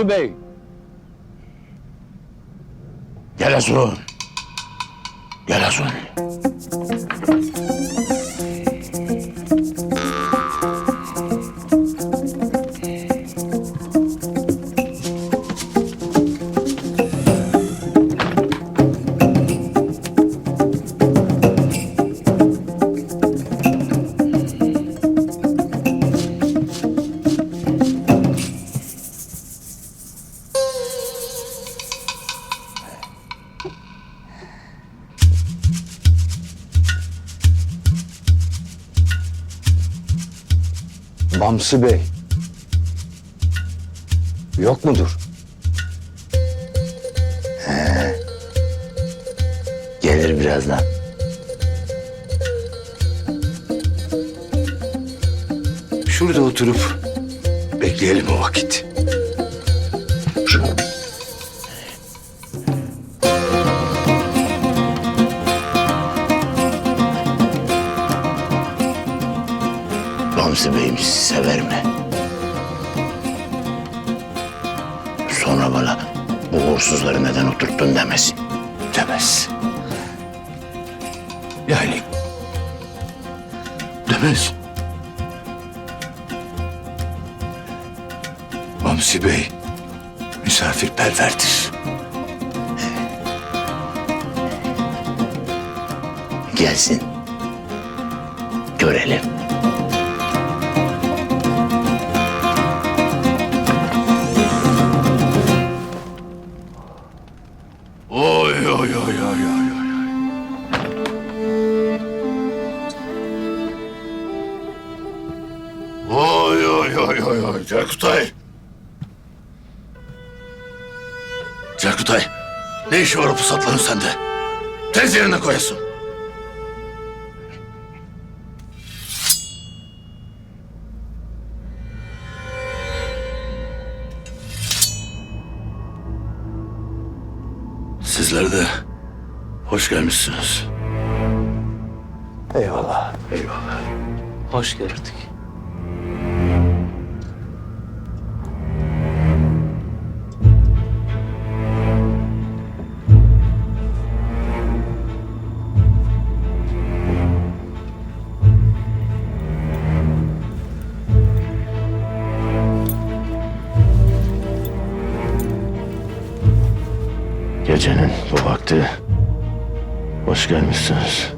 Bamsı Bey? Gelesun. Gelesun. Bamsı Bey. Yok mudur? Gelir birazdan. Şurada oturup bekleyelim o vakit. Bamsı Bey'im sever mi? Sonra bana bu uğursuzları neden oturttun demesin. Demez. Yani demez. Bamsı Bey misafirperverdir. Gelsin. Görelim. Oy oy oy oy oy oy. Oy oy oy oy Cerkutay. Cerkutay. Ne işi var o pusatların sende? Tez yerine koyasın. Sizler de hoş gelmişsiniz. Eyvallah. Eyvallah. Hoş gördük. Gecenin bu vakti hoş gelmişsiniz.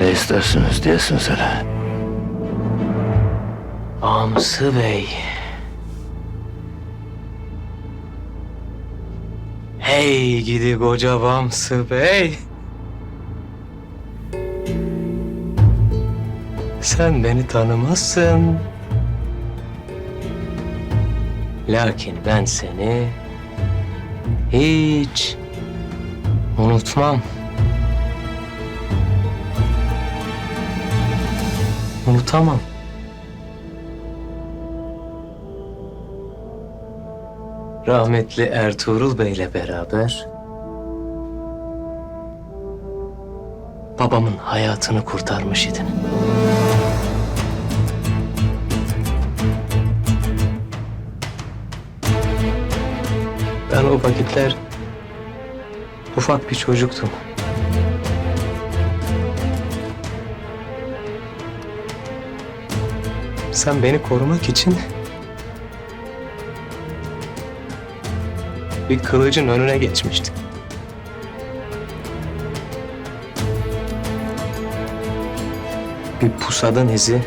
Ne istersiniz diyesiniz hele. Amsı Bey. Hey gidi koca Bamsı Bey. Sen beni tanımazsın. Lakin ben seni hiç unutmam. Unutamam. Rahmetli Ertuğrul Bey'le beraber babamın hayatını kurtarmış idin. Ben o vakitler ufak bir çocuktum. Sen beni korumak için bir kılıcın önüne geçmiştin. Bir pusadan izi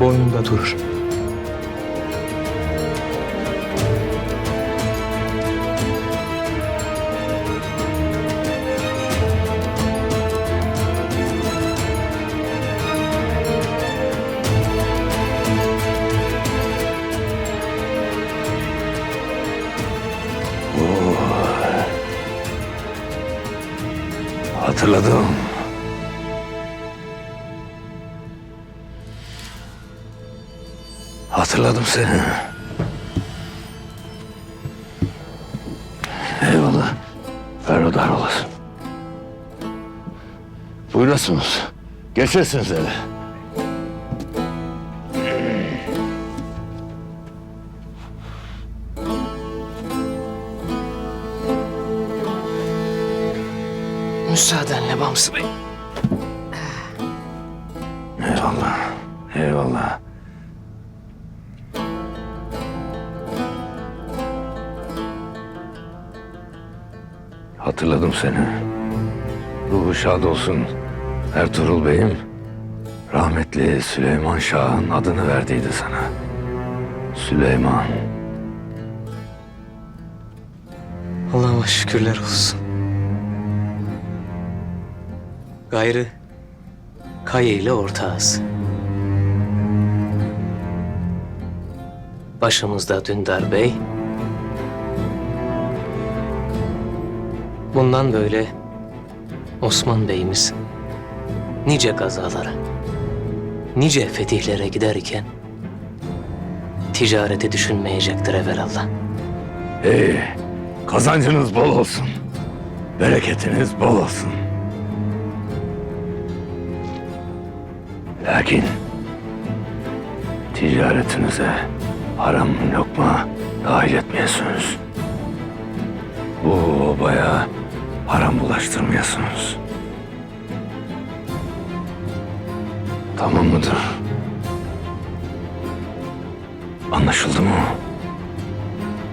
boynunda durur. Hatırladım. Hatırladım seni. Eyvallah. Ferhodar olasın. Buyurasınız. Geçersiniz eve. Müsaadenle Bamsı Bey. Eyvallah. Eyvallah. Hatırladım seni. Ruhu şad olsun. Ertuğrul Bey'im rahmetli Süleyman Şah'ın adını verdiydi sana. Süleyman. Allah'ıma şükürler olsun. Gayrı Kaya ile ortağız. Başımızda Dündar Bey. Bundan böyle Osman Bey'imiz nice gazalara, nice fetihlere giderken ticareti düşünmeyecektir evvelallah. Hey, kazancınız bol olsun. Bereketiniz bol olsun. Lakin ticaretinize haram lokma dahil etmiyorsunuz. Bu obaya haram bulaştırmıyorsunuz. Tamam mıdır? Anlaşıldı mı?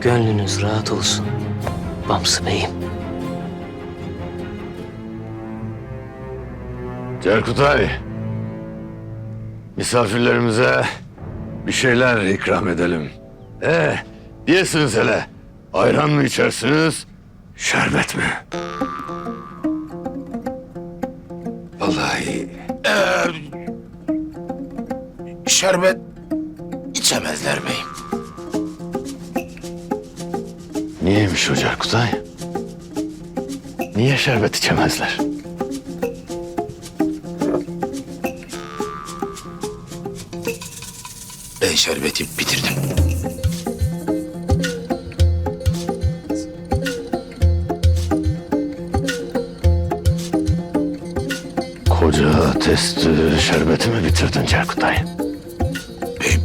Gönlünüz rahat olsun Bamsı Bey'im. Cerkutay, misafirlerimize bir şeyler ikram edelim. Ee, diyesiniz hele, ayran mı içersiniz, şerbet mi? Vallahi eğer şerbet içemezler beyim. Niyeymiş o Cerkutay? Niye şerbet içemezler? Ben şerbeti bitirdim. Koca testi şerbeti mi bitirdin Cerkutay? Beyim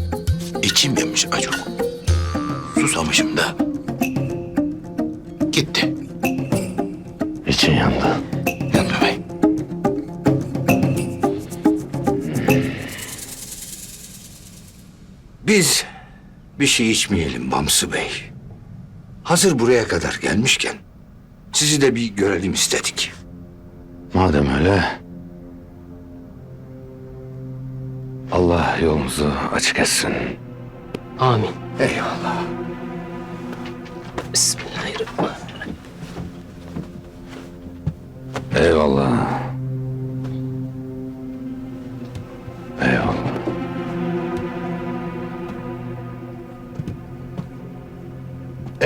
içim yemiş acık. Susamışım da. Gitti. İçin yandı. Yandı Biz bir şey içmeyelim Bamsı Bey. Hazır buraya kadar gelmişken sizi de bir görelim istedik. Madem öyle... Allah yolunuzu açık etsin. Amin. Eyvallah. Bismillahirrahmanirrahim. Eyvallah. Eyvallah.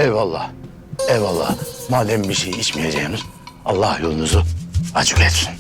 Eyvallah. Eyvallah. Madem bir şey içmeyeceğiniz Allah yolunuzu açık etsin.